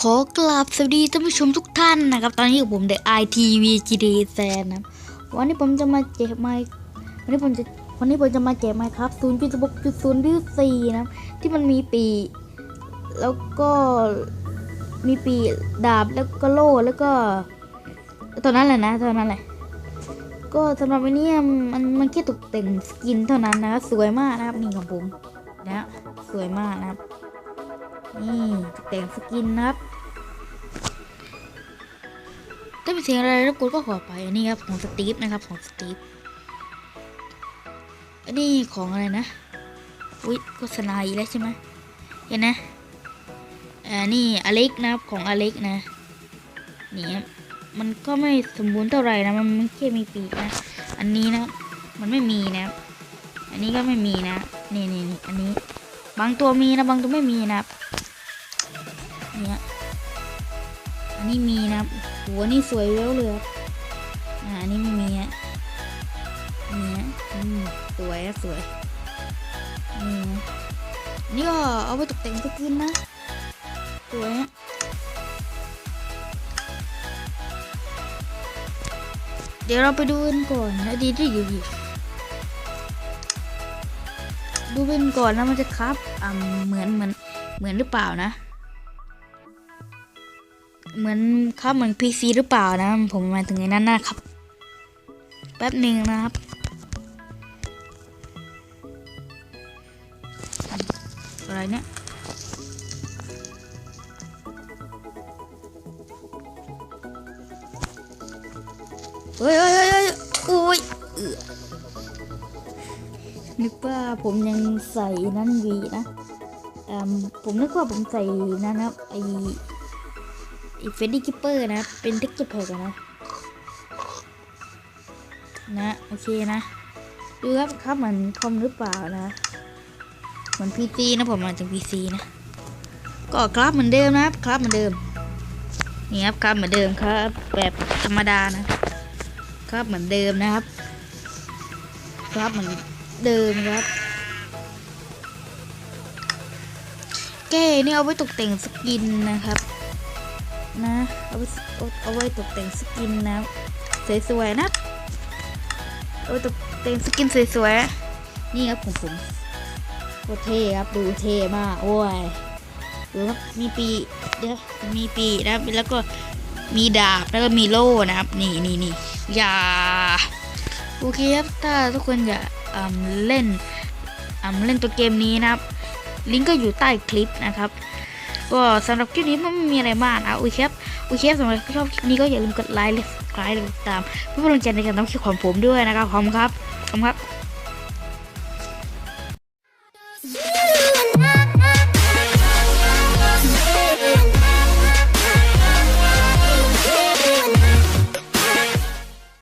ขอกราบสวัสดีท่านผู้ชมทุกท่านนะครับ ตอนนี้กับผมเดอะไอทีวีจีดีแซนนะวันนี้ผมจะมาแจกไมค์วันนี้ผมจะวันนี้ผมจะมาแจกไมค์ครับ0 1 6 0 4นะครับที่มันมีปี แล้วก็มีปีดาบแล้วก็โล่แล้วก็ตอนนั้นแหละนะตอนนั้นแหละ ก็สำหรับวันนี้มันมันแค่ตกแต่งสกินเท่านั้นนะครับสวยมากนะครับนี่ของผมนะสวยมากนะครับ นี่แต่งสกินนะครับ ถ้าเป็นเสียงอะไรรบกวนก็ขอไปอันนี้ครับของสตีฟนะครับของสตีฟอันนี้ของอะไรนะอุ้ยโฆษณาอีกแล้วใช่ไหมเห็นนะอ่านี่อเล็กนะครับของอเล็กนะนี่มันก็ไม่สมบูรณ์เท่าไหร่นะมันมันแค่มีปีกนะ อันนี้นะ มันไม่มีนะ อันนี้ก็ไม่มีนะนี่นี่นี่อันนี้ บางตัวมีนะบางตัวไม่มีนะครับเนี่ยอันนี้มีนะครับหัวนี่สวยแล้วเลยอ่าอันนี้ไม่มีอะนี่ฮะอืมสวยอะสวยนี่นะอันนี่ก็เอาไปตกแต่งสกินนะสวยอะเดี๋ยวเราไปดูกันก่อนนะดีดีอยู่ ดูเป็นก่อนนะมันจะครับอ่าเหมือนเหมือนเหมือนหรือเปล่านะ เหมือนครับเหมือน PC หรือเปล่านะ ผมมาถึงไอ้นั้นนะครับ แป๊บหนึ่งนะครับอะไรเนี่ยเฮ้ยเฮ้ยเฮ้ยโอ้ย นึกว่าผมยังใส่นั่นวีนะผมนึกว่าผมใส่นั่นะครับไออีเฟดดี้คิปเปอร์นะ เป็นเทคเจอร์แพกนะ นะ โอเคนะ ดูครับครับเหมือนคอมหรือเปล่านะเหมือนพีซีนะผมมาจากพีซีนะ ก็ครับเหมือนเดิมนะครับครับเหมือนเดิม นี่ครับครับเหมือนเดิมครับ แบบธรรมดานะครับเหมือนเดิมนะครับ ครับเหมือน เดิมครับ แก้นี่เอาไว้ตกแต่งสกินนะครับ นะเอาไว้เอาไว้ตกแต่งสกินนะสวยๆนะเอาไว้ตกแต่งสกินสวยๆนี่ครับผมผมโคตรเท่ครับดูเท่มากโอ้ยดูครับมีปีเดี๋ยวมีปีนะแล้วก็มีดาบแล้วก็มีโล่นะครับ นี่นี่นี่อย่าโอเคครับ ถ้าทุกคนอยาก เล่นเล่นตัวเกมนี้นะครับ ลิงก์ก็อยู่ใต้คลิปนะครับ ก็สำหรับคลิปนี้มันไม่มีอะไรมากนะโอเคครับโอเคครับสำหรับชอบคลิปนี้ก็อย่าลืมกดไลค์ไละกดติดตามเพื่อเป็นกำลังใจในการทำคลิปของผมด้วยนะครับขอบคุณครับขอบคุณครับ